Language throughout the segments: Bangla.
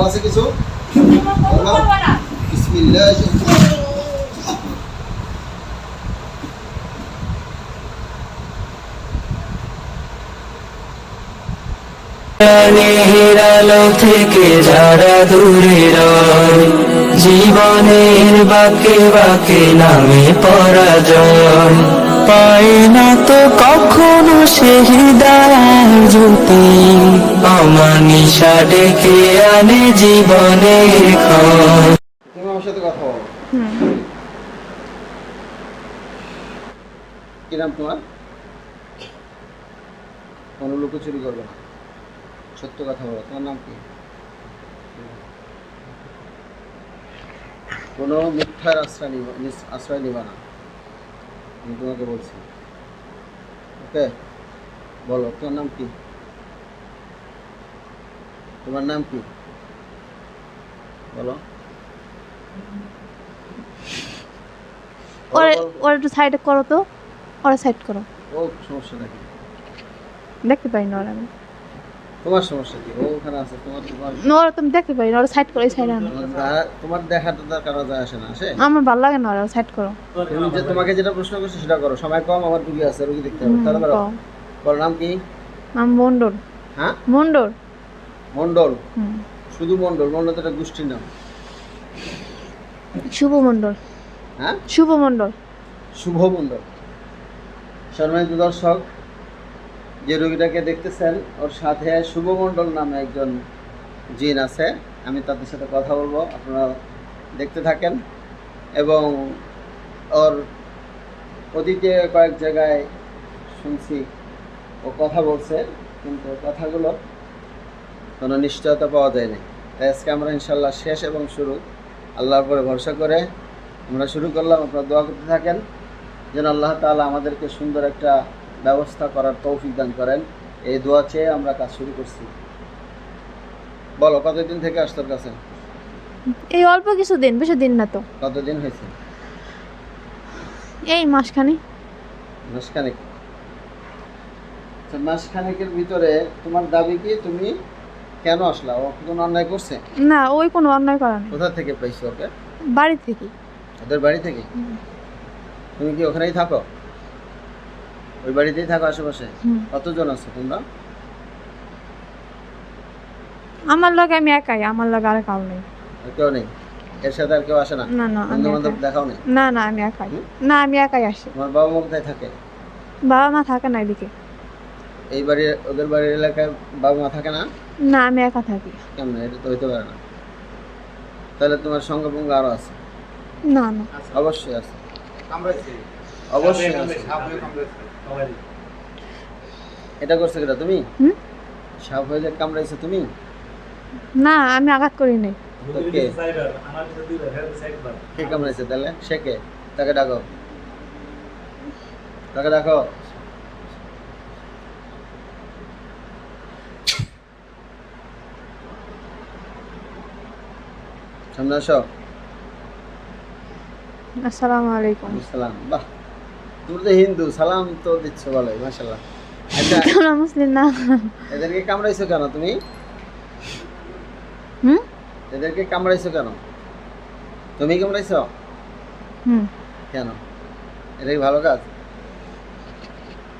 ভালো আছে কিছু? বিসমিল্লাহ। প্রাণের আলো থেকে যারা দূরে রয়, জীবনের বাকে বাকে নামে পরাজয়। পায় না তো কখনো সে হৃদয় জ্যোতি। অমানিসা ডেকে আনে জীবনের ক্ষয় তুমি আমার সাথে কথা বলো। কি নাম তোমার? কোনো লুকোচুরি করবে না। সত্য কথা বলো তোমার নাম কি? কোনো মিথ্যার আশ্রয় নিবা আশ্রয় নিবা না। আমি তোমাকে বলছি। ওকে? বলো তোমার নাম কি? তোমার নাম কি? বলো। ওরা একটু সাইড করো তো। ওরা সাইড করো। ও সমস্যা নাকি দেখতে পাই না ওরা আমি। তোমার সমস্যা কি? ও ওখানে আছে তোমার তোমার তুমি দেখতে পাই ওরা সাইড করো এই আনো। তোমার দেখা- দেখাটা তার কারও যায় আসে না আসে? আমার ভালো লাগে না ওরা সাইড করো। তুমি যে তোমাকে যেটা প্রশ্ন করছ সেটা করো। সময় কম আমার রুগী আছে রুগী দেখতে হবে। তাহলে বলো। কও। নাম কি? আমি মন্ডল। হ্যাঁ? মন্ডল। মন্ডল? শুধু মন্ডল মন্ডল তো একটা গোষ্ঠীর নাম। শুভ মন্ডল। হ্যাঁ? শুভ মন্ডল। শুভ মন্ডল। সম্মানিত দর্শক যে রোগীটাকে দেখতেছেন, ওর সাথে শুভ মন্ডল নামে একজন জিন আছে। আমি তাদের সাথে কথা বলব, আপনারা দেখতে থাকেন। এবং ওর অতীতে কয়েক জায়গায় শুনছি, ও কথা বলছে, কিন্তু কথাগুলো কোনো নিশ্চয়তা পাওয়া যায়নি। তাই আজকে আমরা ইনশাল্লাহ শেষ এবং শুরু। আল্লাহর উপরে ভরসা করে আমরা শুরু করলাম। আপনারা দোয়া করতে থাকেন। যেন আল্লাহ তাআলা আমাদেরকে সুন্দর একটা ব্যবস্থা করার তৌফিক দান করেন। এই দোয়া চেয়ে আমরা কাজ শুরু করছি। বলো কতদিন থেকে আসতো তোর কাছে? এই অল্প কিছু দিন বেশি দিন না তো। কতদিন হয়েছে? এই মাসখানি মাসখানেক? মাসখানেকের ভিতরে তোমার দাবি কি? তুমি কেন আসলা? ও কোনো অন্যায় করছে? না ওই কোনো অন্যায় করা নেই। কোথা থেকে পাইছো ওকে? বাড়ি থেকে। ওদের বাড়ি থেকে? তুমি কি ওখানেই থাকো? ওই বাড়িতেই থাকো আশেপাশে? কতজন আছো তোমরা? আমার লগে আমি একাই আমার লগে আর কাউ নেই। কেউ নেই? এর সাথে আর কেউ আসে না? না না আমি বন্ধু দেখাও নেই? না না আমি একাই। না আমি একাই আসি। তোমার বাবা মা কোথায় থাকে? বাবা মা থাকে না এদিকে। এই বাড়ির ওদের বাড়ির এলাকায় বাবা মা থাকে না? না আমি একা থাকি। কেমন? এটা তো হইতে পারে না। তাহলে তোমার সঙ্গভঙ্গ আরও আছে? না না। অবশ্যই আছে। অবশ্যই আছে। এটা করছে কিনা তুমি? হুম? সাপ হয়ে যে কামড়াইছে তুমি? না আমি আঘাত করি নাই। কে কে কামড়াইছে তাহলে? সে কে? তাকে ডাকো। তাকে ডাকো। সামনে আসো। আসসালামু আলাইকুম। সালাম বাহ। তুমি তো হিন্দু সালাম তো দিচ্ছ ভালোই মাসাল্লাহ আচ্ছা মুসলিম না। এদেরকে কামড়াইছো কেন তুমি? হুম? এদেরকে কামড়াইছো কেন? তুমি কামড়াইছো? হুম। কেন? এটা কি ভালো কাজ।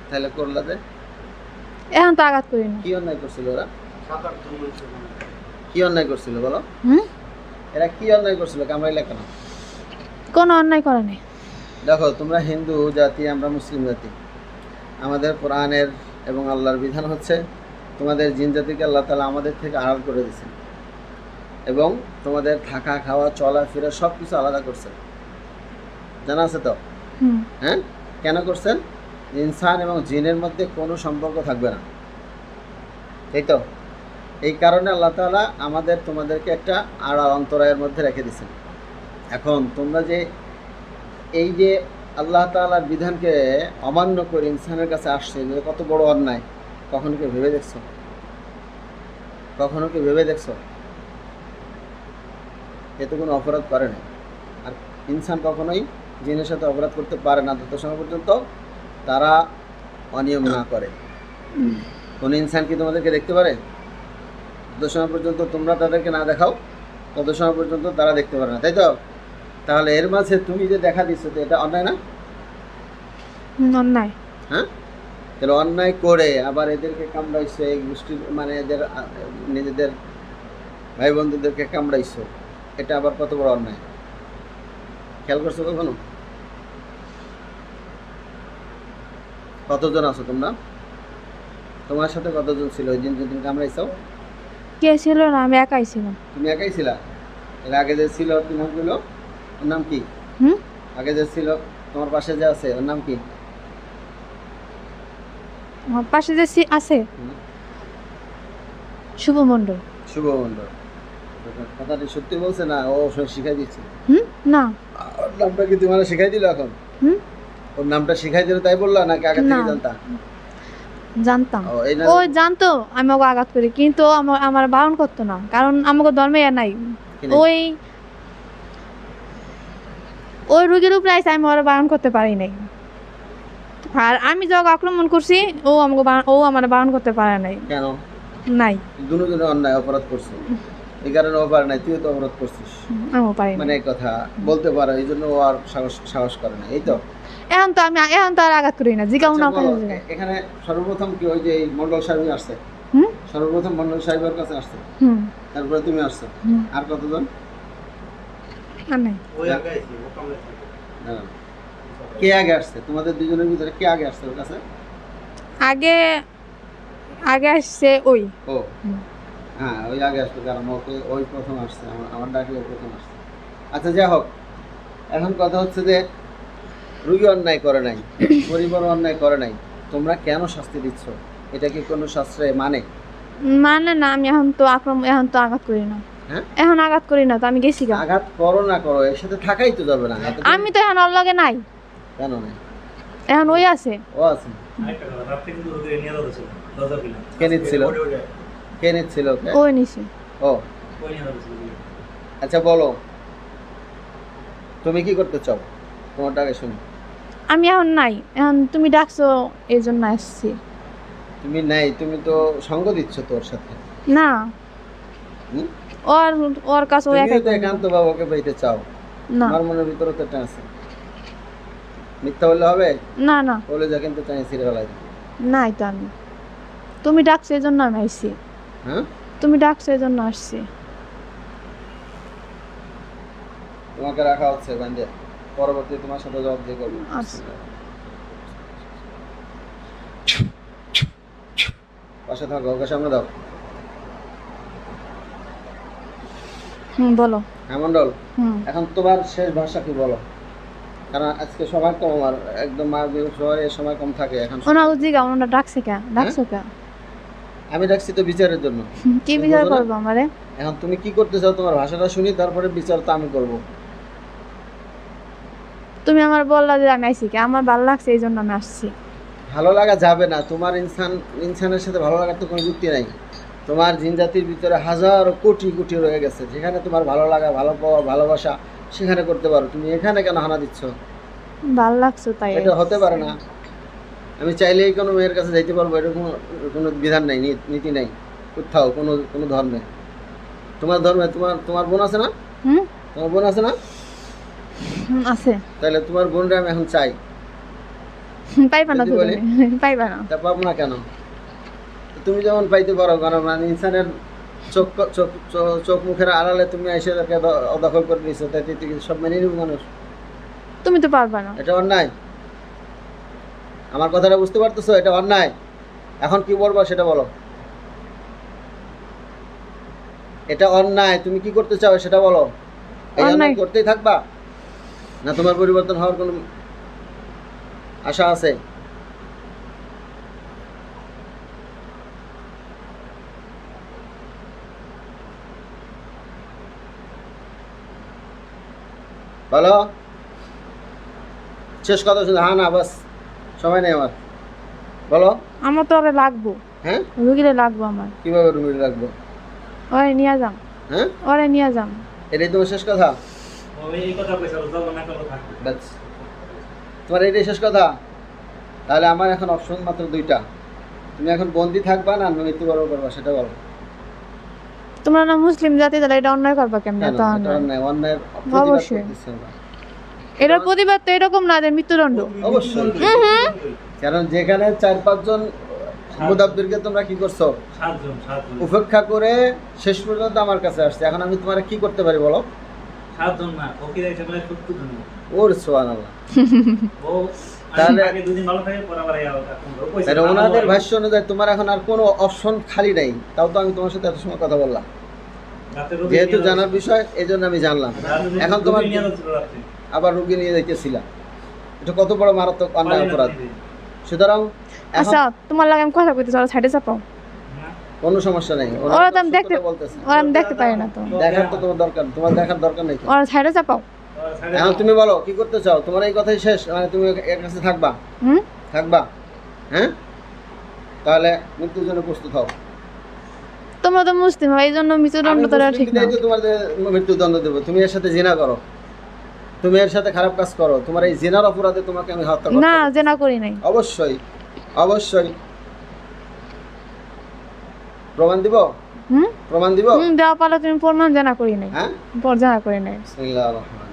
তাহলে করলা যে এখন তো আঘাত করি না। কি অন্যায় করছিল ওরা? কি অন্যায় করছিল বলো? হুম? এরা কি অন্যায় করছিল কামড়াইলা কেন? কোনো অন্যায় করে নেই। দেখো তোমরা হিন্দু জাতি আমরা মুসলিম জাতি। আমাদের কোরআনের এবং আল্লাহর বিধান হচ্ছে তোমাদের জিন জাতিকে আল্লাহ তালা আমাদের থেকে আড়াল করে দিয়েছেন। এবং তোমাদের থাকা খাওয়া চলাফেরা সব কিছু আলাদা করছেন। জানা আছে তো? হ্যাঁ? কেন করছেন? ইনসান এবং জিনের মধ্যে কোনো সম্পর্ক থাকবে না। এই তো? এই কারণে আল্লাহ তাআলা আমাদের তোমাদেরকে একটা আড়াল অন্তরায়ের মধ্যে রেখে দিয়েছেন। এখন তোমরা যে এই যে আল্লাহ তাআলার বিধানকে অমান্য করে ইনসানের কাছে আসছে যে কত বড় অন্যায়। কখনো কি ভেবে দেখছ? কখনো কি ভেবে দেখছ? এ তো কোনো অপরাধ করে না আর ইনসান কখনোই জিনের সাথে অপরাধ করতে পারে না তত সময় পর্যন্ত তারা অনিয়ম না করে। কোন ইনসান কি তোমাদেরকে দেখতে পারে? তত সময় পর্যন্ত তোমরা তাদেরকে না দেখাও, তত সময় পর্যন্ত তারা দেখতে পারে না, তাই তো? তাহলে এর মাঝে তুমি যে দেখা দিচ্ছ তো এটা অন্যায় না? অন্যায়। হ্যাঁ? তাহলে অন্যায় করে আবার এদেরকে কামড়াইছো এই গোষ্ঠীর মানে এদের নিজেদের ভাই বন্ধুদেরকে কামড়াইছো এটা আবার কত বড় অন্যায়? খেয়াল করছ কখনো? কতজন আছো তোমরা? তোমার সাথে কতজন ছিল? ওই দিন যেদিন কামড়াইছো? কে ছিল না? আমি একাই ছিলাম। তুমি একাই ছিলা? এর আগে যে ছিল তোমারগুলো ওর নাম কি? হুম? আগে যে ছিল তোমার পাশে যে আছে ওর নাম কি? আমার পাশে যে আছে? শুভ মণ্ডল শুভ মন্ডল কথাটি সত্যি বলছে না? ও শিখাই দিচ্ছে। হুম? না। ওর নামটা কি তোমার শিখাই দিল এখন? হুম? ওর নামটা শিখাই দিল তাই বললা নাকি আগে থেকে জানতা? জানতাম। ও জানতো আমি ওকে আঘাত করি কিন্তু আমার আমার বারণ করতো না কারণ আমাকে ধর্মে নাই? ওই ওই রোগীর উপরে আইসে আমি ওরা বারণ করতে পারি নাই। আর আমি যখন আক্রমণ করছি ও আমাকে ও আমার বারণ করতে পারে নাই। কেন? নাই। দুজনে অন্যায় অপরাধ করছে। এই কারণে ও পারে নাই তুইও তো অপরাধ করছিস। আমিও পারি মানে এই কথা বলতে পারো এই জন্য ও আর সাহস সাহস করে না এই তো? এখন তো আমি এখন তো আর আঘাত করি না জিগাও না আচ্ছা। এখানে সর্বপ্রথম কি ওই যে এই মন্ডল সাহেব আসছে? হুম? সর্বপ্রথম মন্ডল সাহেবের কাছে আসছে? হুম। তারপরে তুমি আসছো? আর কতজন? আর নাই না। কে আগে আসছে? তোমাদের দুজনের ভিতরে কে আগে আসছে ওর কাছে? আগে আগে আসছে ওই। ও। হ্যাঁ ওই আগে আসতো কারণ ওকে ওই প্রথম আসছে আমার ডাকে ও প্রথম আসছে। আচ্ছা যাই হোক। এখন কথা হচ্ছে যে রুগী অন্যায় করে নাই পরিবার অন্যায় করে নাই তোমরা কেন শাস্তি দিচ্ছ? এটা কি কোনো শাস্ত্রে মানে? মানে না আমি এখন তো আক্রমণ এখন তো আঘাত করি না? এখন আঘাত করি না তো আমি গেছি গা। আঘাত করো না করো এর সাথে থাকাই তো যাবে না আমি তো এখন ওর লগে নাই। কেন নাই? এখন ওই আছে। ও আছে। কে নিচ্ছিল? কে নিচ্ছিল নিছে। ও। আচ্ছা বলো। তুমি কি করতে চাও? তোমার টাকা শুনি। আমি এখন নাই এখন তুমি ডাকছো এই জন্য আসছি। তুমি নাই তুমি তো সঙ্গ দিচ্ছ তোর সাথে। না। হুম? ওর ওর কাছে ও তো একান্ত বাবাকে পাইতে চাও। না। আমার মনের ভিতরে তো আছে। মিথ্যা বললে হবে? না না। বলে যা কিন্তু চাই ছিঁড়ে ফেলাই নাই তো আমি। তুমি ডাকছো এই জন্য আমি আসছি হ্যাঁ? তুমি ডাকছো এই জন্য আসছি। তোমাকে রাখা হচ্ছে বান্ধে পরবর্তী তোমার সাথে জবাব দিয়ে করব। আচ্ছা। পাশে থাকো ওকে সামনে দাও। হুম বলো। হ্যাঁ মন্ডল হুম। এখন তোমার শেষ ভাষা কি বলো? কারণ আজকে কম আমার একদম শহরে সময় কম থাকে এখন ওনা উজিগা ওনারা ডাকছে কে? ডাকছো কে? আমি ডাকছি তো বিচারের জন্য। কি বিচার করব আমারে? এখন তুমি কি করতে চাও তোমার ভাষাটা শুনি তারপরে বিচার তো আমি করব। তুমি আমার বললা যে আমি আইসি কে? আমার ভালো লাগছে এই জন্য আমি আসছি। ভালো লাগা যাবে না। তোমার ইনসান ইনসানের সাথে ভালো লাগার তো কোনো যুক্তি নাই। তোমার জিন জাতির ভিতরে হাজার কোটি কোটি রয়ে গেছে। যেখানে তোমার ভালো লাগা ভালো পাওয়া ভালোবাসা সেখানে করতে পারো। তুমি এখানে কেন হানা দিচ্ছ? ভালো লাগছে তাই। এটা হতে পারে না। আমি চাইলেই কোনো মেয়ের কাছে যাইতে পারব এটা কোনো বিধান নাই নীতি নাই। কোথাও কোনো কোনো ধর্মে। তোমার ধর্মে তোমার তোমার বোন আছে না? হুম? তোমার বোন আছে না? আছে। তাহলে তোমার বোনরা আমি এখন চাই। পাইবা না? তুমি। পাইবা না। তা পাবো না কেন? তুমি যেমন পাইতে পারো কারণ মানে ইনসানের চোখ চোখ মুখের আড়ালে তুমি এসে তাকে দখল করে তাই তুই কি সব মেনে নিব মানুষ। তুমি তো পারবা না। এটা অন্যায়। আমার কথাটা বুঝতে পারতেছো? এটা অন্যায়। এখন কি বলব সেটা বলো। এটা অন্যায়। তুমি কি করতে চাও সেটা বলো। এই অন্যায়। করতেই থাকবা? না তোমার পরিবর্তন হওয়ার কোনো আশা আছে? বলো। শেষ কথা শুধু হ্যাঁ না বাস। সময় নেই আমার। বলো। আমার তো আরে লাগবো। হ্যাঁ? রুগীরে লাগবো আমার। কীভাবে রুমে রাখব ওরে নিয়ে যাম। হ্যাঁ? ওরে নিয়ে যাম। এটাই তোমার শেষ কথা? তোমার এটাই শেষ কথা? তাহলে আমার এখন অপশন মাত্র দুইটা। তুমি এখন বন্দি থাকবা না মৃত্যুবরণ করবা সেটা বলো। তোমরা না মুসলিম জাতি তাহলে এটা অন্যায় করবা কেমনে? কেন? তো এটা অন্যায় অবশ্যই। এটার প্রতিবাদ তো এরকম না যে মৃত্যুদণ্ড। অবশ্যই। কারণ যেখানে চার পাঁচজন মুদাব্বিরকে তোমরা কি করছ? সাতজন সাতজন। উপেক্ষা করে শেষ পর্যন্ত আমার কাছে আসছে। এখন আমি তোমার কি করতে পারি বলো? সাতজন না ফকির এসে বলে সত্তর জন ওর সোয়ান আল্লাহ। ও তাহলে- তাহলে ওনাদের। ভাষ্য অনুযায়ী তোমার এখন আর কোনো অপশন খালি নাই। তাও তো আমি তোমার সাথে এত সময় কথা বললাম। যেহেতু জানার বিষয় এই জন্য আমি জানলাম। এখন তোমার। আবার রুগী নিয়ে যাইতেছিলাম এটা কত বড় মারাত্মক অন্যায় অপরাধ। সুতরাং আচ্ছা তোমার লাগে আমি কথা কইতেছি ওরা সাইডে চাপাও কোনো সমস্যা নেই। ওরা তো আমি দেখতে বলতেছে। ওরা আমি দেখতে পারি না তো। দেখার তো তোমার দরকার তোমার দেখার দরকার নেই ওরা সাইডে চাপাও। এখন তুমি বলো কি করতে চাও? তোমার এই কথাই শেষ মানে তুমি এর কাছে থাকবা? থাকবা? হ্যাঁ? তাহলে মৃত্যুর জন্য প্রস্তুত হও। তোমরা তো মুসলিম এই জন্য মৃত্যুদণ্ড আমি তো দেওয়া ঠিক না। বিধায় তো তোমার মৃত্যুদণ্ড দেবো। তুমি এর সাথে জিনা করো। তুমি এর সাথে খারাপ কাজ করো। তোমার এই জিনার অপরাধে তোমাকে আমি হত্যা করতে না হবে। যে না করি নাই। অবশ্যই অবশ্যই। প্রমাণ দিব? হুম? প্রমাণ দিব? হুম দেওয়া পারলে তুমি প্রমাণ জানা করি নাই। হ্যাঁ? পর জানা করি নাই। বিসমিল্লাহির রহমানির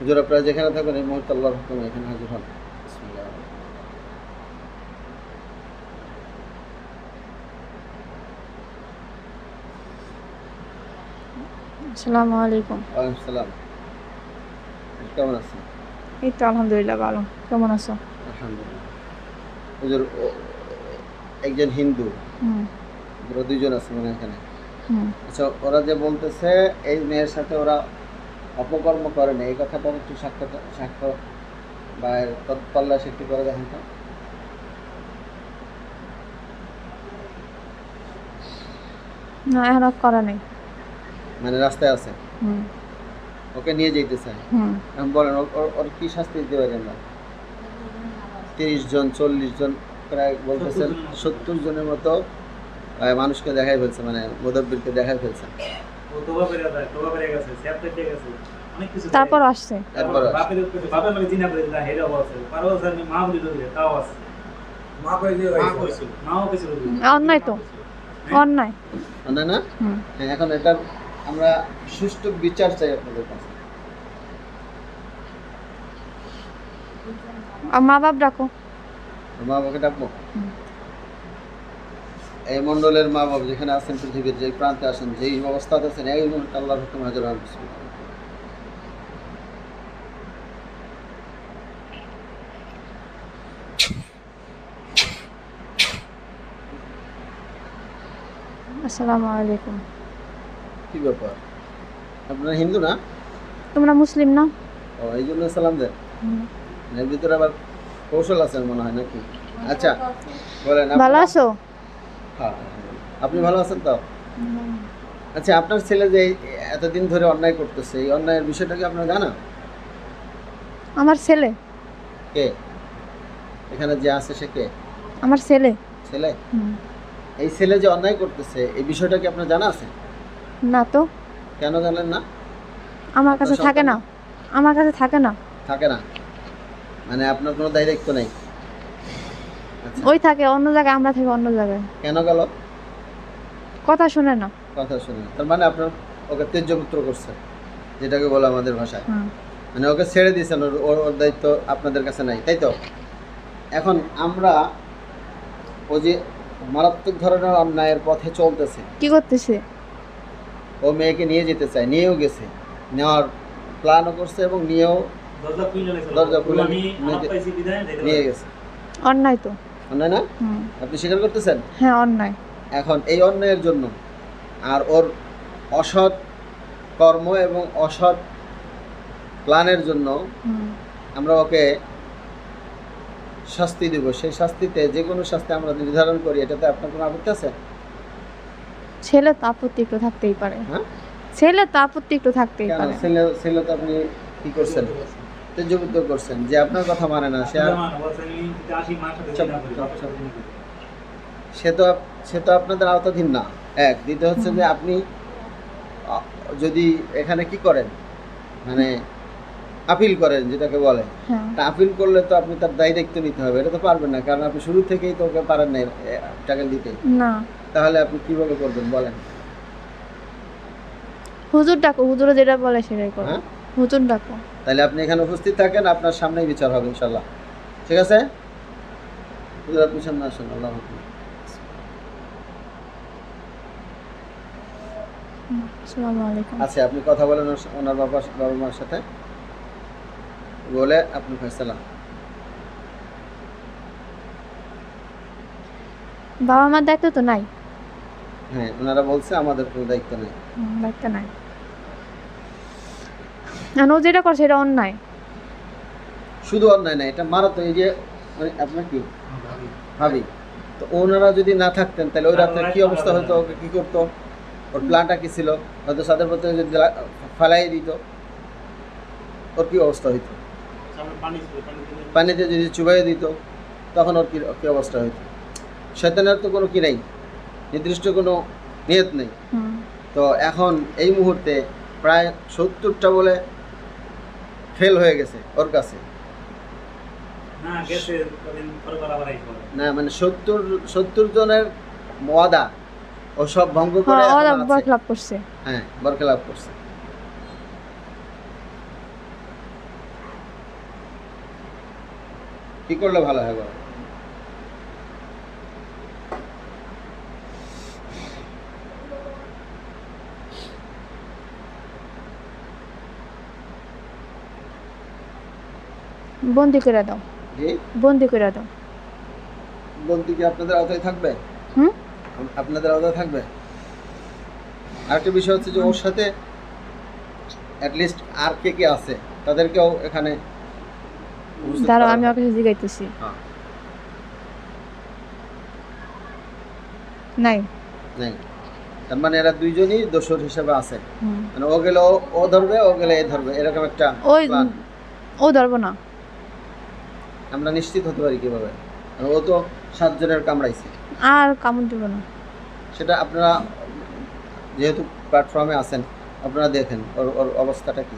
হুজুর আপনারা যেখানে থাকেন এই মুহূর্তে আল্লাহর হুকুমে এখানে হাজির হন। বিসমিল্লাহির রহমানির রহিম। আসসালামু আলাইকুম। ওয়ালাইকুম সালাম কেমন আছেন? এই তো আলহামদুলিল্লাহ ভালো। কেমন আছো? আলহামদুলিল্লাহ। হুজুর একজন হিন্দু। হুম। দুইজন আছে মানে এখানে। আচ্ছা ওরা যে বলতেছে এই মেয়ের সাথে ওরা অপকর্ম করে না। এই কথাটা একটু সাক্ষ্য সাক্ষ্য বা এর তৎ- তল্লাশি করে দেখেন তো। না এখন করা নেই। মানে রাস্তায় আছে? ওকে নিয়ে যেতে চায় হুম। এখন বলেন ওর- কি শাস্তি দিতে পারি আমরা তিরিশ জন চল্লিশ জন প্রায় বলতেছেন সত্তর জনের মতো মানুষকে দেখাই ফেলছে মানে মুদব্বিরকে দেখাই ফেলছে। ও তোবা করে যায়, তোবা করে গেছে, স্যাপটা দিয়ে গেছে। অনেক কিছু তারপর আসছে। মানে জিনা করে দিলা, হেরাও আছে। পারো আছে, আমি মা বলি ধরে, তাও আছে। মা কইছিল, মাও কইছিল যে। অন্যায় তো। অন্যায়। না? না হ্যাঁ, এখন এটার আমরা সুষ্ঠু বিচার চাই আপনাদের কাছে। মা বাপ ডাকো। মা বাবাকে ডাকবো। এই মন্ডলের মা বাবা যেখানে আছেন পৃথিবীর যে প্রান্তে আছেন যেই অবস্থাতে আছেন এই মুহূর্তে আল্লাহর হুকুম হাজার আসসালামু আলাইকুম। কি ব্যাপার? আপনারা হিন্দু না? তোমরা মুসলিম না? ও এই জন্য সালাম দেন। এর ভিতরে আবার কৌশল আছে মনে হয় নাকি? আচ্ছা বলেন ভালো আছো? আপনি ভালো আছেন তো? আচ্ছা আপনার ছেলে যে এতদিন ধরে অন্যায় করতেছে এই অন্যায়ের বিষয়টা কি আপনার জানা আমার ছেলে। কে? এখানে যে আছে সে কে? আমার ছেলে। ছেলে? এই ছেলে যে অন্যায় করতেছে এই বিষয়টা কি আপনার জানা আছে? না তো। কেন জানেন না? আমার কাছে থাকে না। আমার কাছে থাকে না। থাকে না। মানে আপনার কোনো দায়িত্ব নেই? ওই থাকে অন্য জায়গায় আমরা থাকি অন্য জায়গায়। কেন গেল? কথা শুনে না কথা শুনে তার মানে আপনার ওকে তেজ্যপুত্র করছে যেটাকে বলে আমাদের ভাষায়। মানে ওকে ছেড়ে দিয়েছেন ওর ওর- দায়িত্ব আপনাদের কাছে নাই তাই তো? এখন আমরা ও যে মারাত্মক ধরনের অন্যায়ের পথে চলতেছে কি করতেছে? ও মেয়েকে নিয়ে যেতে চায় নিয়েও গেছে। নেওয়ার প্ল্যানও করছে এবং নিয়েও দরজা খুলে দরজা খুলে নিয়ে। গেছে। অন্যায় তো। অন্যায় না? আপনি স্বীকার করতেছেন? হ্যাঁ অন্যায়। এখন এই অন্যায়ের জন্য আর ওর অসৎ কর্ম এবং অসৎ প্ল্যানের জন্য আমরা ওকে শাস্তি দেব। সেই শাস্তিতে যে কোনো শাস্তি আমরা নির্ধারণ করি। এটাতে আপনার কোনো আপত্তি আছে? ছেলে তো আপত্তি একটু থাকতেই পারে। হ্যাঁ? ছেলে তো আপত্তি একটু থাকতেই পারে। ছেলে ছেলে তো আপনি কি করছেন? তেজবুদ্ধ করছেন যে আপনার কথা মানে না সে আর। সে তো সে তো আপনাদের আওতাধীন না। এক। দ্বিতীয় হচ্ছে যে আপনি যদি এখানে কি করেন মানে আপিল করেন যেটাকে বলে হ্যাঁ। তা আপিল করলে তো আপনি তার দায় দায়িত্ব নিতে হবে এটা তো পারবেন না কারণ আপনি শুরু থেকেই তো ওকে পারেন না টাকা দিতে। না। তাহলে আপনি কীভাবে করবেন বলেন? হুজুর ডাকো হুজুরে যেটা বলে সেটাই করো। হ্যাঁ? হুজুর ডাকো। তাহলে আপনি এখানে উপস্থিত থাকেন আপনার সামনেই বিচার হবে ইনশাল্লাহ ঠিক আছে? আপনি সামনে আসুন আল্লাহ হাফেজ। আসসালামু আলাইকুম। আচ্ছা আপনি কথা বলেন ওনার বাবা বাবা মার সাথে। বলে আপনি ফেসলা বাবা মার দায়িত্ব তো নাই? হ্যাঁ ওনারা বলছে আমাদের কোনো দায়িত্ব নেই। দায়িত্ব নাই। ও যেটা করে সেটা অন্যায়। শুধু অন্যায় না এটা মারাত্মক এই যে মানে আপনার কি? ভাবি। তো ওনারা যদি না থাকতেন তাহলে ওই রাতে কি অবস্থা হতো? ওকে কি করতো? ওর প্ল্যানটা কি ছিল? হয়তো সাদের পথে যদি ফালাই দিত ওর কি অবস্থা হইতো? পানিতে যদি চুবাইয়ে দিত তখন ওর কি কি অবস্থা হইতো? শয়তানের তো কোনো কি নেই নির্দিষ্ট কোনো নিয়ত নেই। তো এখন এই মুহূর্তে প্রায় সত্তরটা বলে ফেল হয়ে গেছে ওর কাছে। না মানে সত্তর সত্তর জনের ওয়াদা ও সব ভঙ্গ করে হ্যাঁ এখন ওরা করছে। হ্যাঁ বরখেলাপ করছে। কি করলে ভালো হয় বলো? বন্দি করে দাও। বন্দি করে দাও। বন্দি কি আপনাদের আওতায় থাকবে? হুম? আপনাদের আওতায় থাকবে? আরেকটা বিষয় হচ্ছে যে ওর সাথে অ্যাটলিস্ট আর কে কে আছে? তাদেরকেও এখানে দাঁড়াও আমি। ওর কাছে হ্যাঁ, নাই। নাই। তার মানে এরা দুইজনই দোষর হিসেবে আছে। মানে ও গেলে ও- ও ধরবে ও গেলে এ ধরবে। এরকম একটা ওই ও ধরবো না। আমরা নিশ্চিত হতে পারি কীভাবে? ও তো সাতজনের কামড়াইছে। আর কামড় দেবো না। সেটা আপনারা যেহেতু প্ল্যাটফর্মে আছেন আপনারা দেখেন ওর ওর অবস্থাটা কি।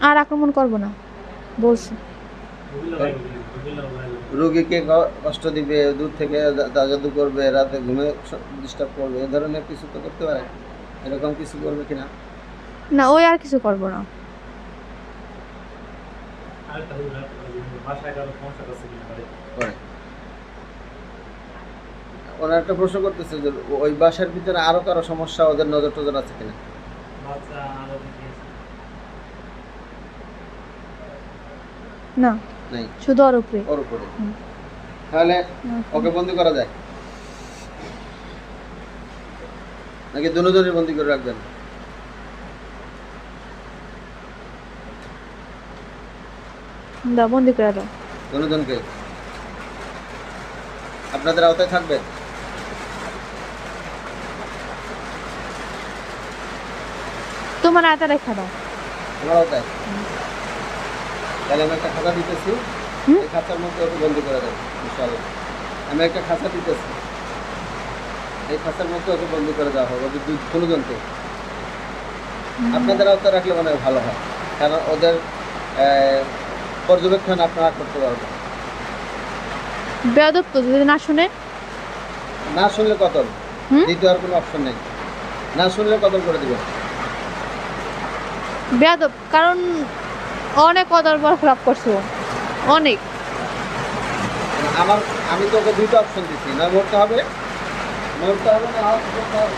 আর আক্রমণ করব না বলছি। রোগীকে কষ্ট দিবে দূর থেকে জা- জাদু করবে রাতে ঘুমে ডিস্টার্ব করবে এ ধরনের কিছু তো করতে পারে। এরকম কিছু করবে কিনা? না ওই আর কিছু করব না। ওনার একটা প্রশ্ন করতেছে যে ওই বাসার ভিতরে আরও কারও সমস্যা ওদের নজর টজর আছে কিনা। না নাই। শুধু ওর উপরে। ওর উপরে। তাহলে ওকে বন্দি করা যায়? নাকি দুজনের বন্দি করে রাখবেন? দাও বন্দি করে দাও। দুজনকে। আপনাদের আওতায় থাকবে? তোমার রেখা দাও। আমার আওতায়? তাহলে আমি একটা খাতা দিতেছি? এই খাতার মধ্যে ওকে বন্দি করে দেবো ইনশাআল্লাহ। আমি একটা খাতা দিতেছি। এই খাতার মধ্যে ওকে বন্দি করে দেওয়া হবে ওদের দুজনকে। আপনাদের আওতায় রাখলে মনে হয় ভালো হয়। কারণ ওদের পর্যবেক্ষণ আপনারা করতে পারবেন। বেয়াদব তো যদি না শুনে? না শুনলে কতল হুম? দ্বিতীয় আর কোনো অপশন নেই। না শুনলে কতল করে দিবেন। বেয়াদব কারণ অনেক কদর বরখলাপ করছ। অনেক। আমার আমি তো ওকে দুইটা অপশন দিচ্ছি। না মরতে হবে মরতে হবে না আহত করতে হবে।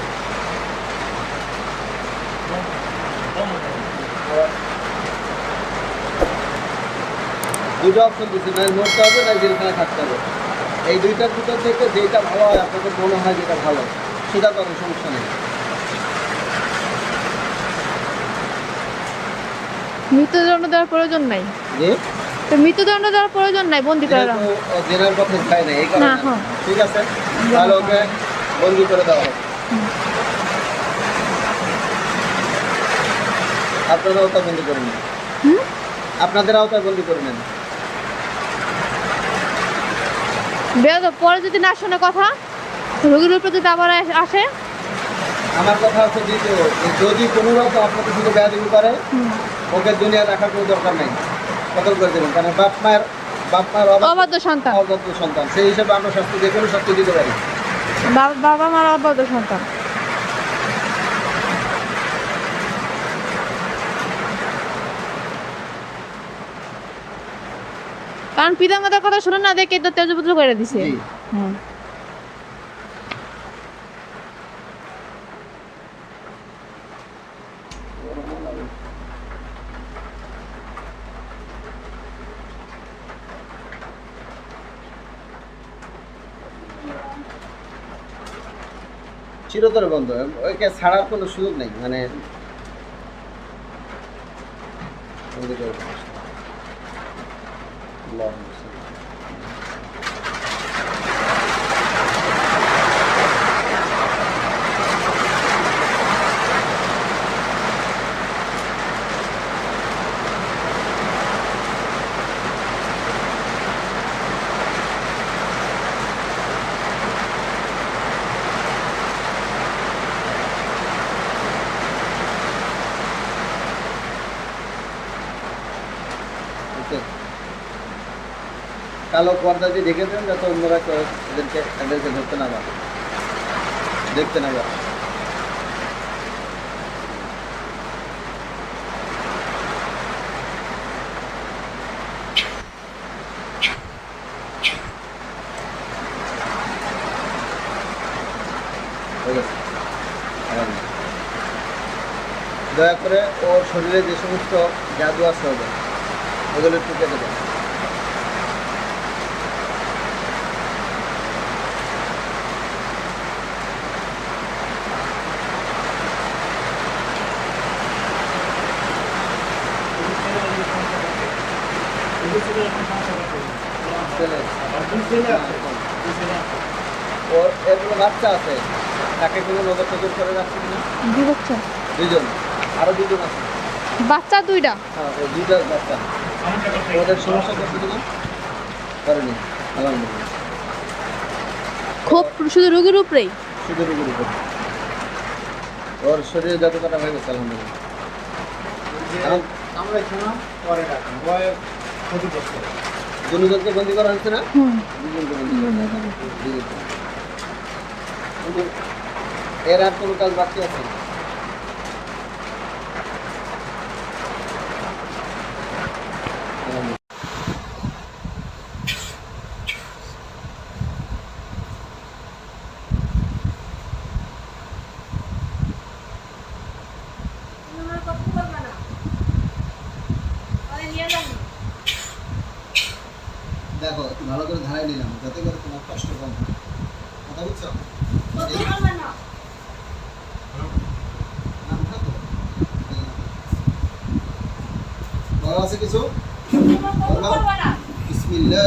দুটো অপশন দিচ্ছি না মরতে হবে না জেলখানে থাকতে হবে। এই দুইটার ভিতর থেকে যেটা ভালো হয় আপনাদের মনে হয় যেটা ভালো সেটা করেন সমস্যা নেই। মৃত্যুদণ্ড দেওয়ার প্রয়োজন নাই। তো মৃত্যুদণ্ড দেওয়ার প্রয়োজন নাই বন্দি করে জেনার পথে যায় না এই কারণে। হ্যাঁ। ঠিক আছে? তাহলে ওকে বন্দি করে দেওয়া হবে। আপনারা আওতায় বন্দি করে নেন? আপনাদের আওতায় বন্দি করে নেন। বেদ পরে যদি না শোনে কথা রোগীর উপরে যদি আবার আসে আমার কথা হচ্ছে দ্বিতীয় যদি কোনো রকম আপনাকে শুধু দিতে করে ওকে দুনিয়া দেখার কোনো দরকার নেই। কতল করে দেবেন কারণ বাপ মায়ের বাপ মায়ের অবাধ্য- সন্তান। অবাধ্য সন্তান। সেই হিসেবে আমরা শাস্তি যে কোনো শাস্তি দিতে পারি। বাবা মার অবাধ্য সন্তান। কারণ পিতা মাতার কথা শুনে না দেখে তো তেজপুত্র করে দিছে। হুম চিরতরে বন্ধ। ওইকে ছাড়ার কোনো সুযোগ নেই মানে বন্দি করে দেবো। আল্লাহুম্মা সাল্লি। ওকে। কালো পর্দা দিয়ে দেখে দেন যাতে অন্যরা এদেরকে এদেরকে ধরতে না পারে। দেখতে না পারে। দয়া করে ওর শরীরে যে সমস্ত জাদু আছে ওগুলো একটু কেটে ওর এগুলো বাচ্চা আছে। তাকে কোনো নজর টজর করে রাখছে না দুই বাচ্চা। দুজন আরও দুজন আছে। বাচ্চা দুইটা? হ্যাঁ দুইটা বাচ্চা। ওদের সমস্যা করছে কিনা? করেনি। আলহামদুলিল্লাহ। খুব শুধু রোগীর উপরেই? শুধু রুগীর উপর। ওর শরীরে যত কাটা হয়ে গেছে আলহামদুলিল্লাহ আমরা শোনা পরে রাখেন ভয় ক্ষতিগ্রস্ত দুজনকে বন্দি করা হচ্ছে। না হয়েছে। এর আর কোনো কাজ বাকি আছে না। আলহামদুলিল্লাহ। তুমি আমার কথা বলবে না আরে নিয়ে যান দেখো একটু ভালো করে ধারাই নিলাম যাতে করে তোমার কষ্ট কম হয় কথা বুঝছ কথা বলবে না নামটা তো? বলা আছে কিছু? বিসমিল্লাহ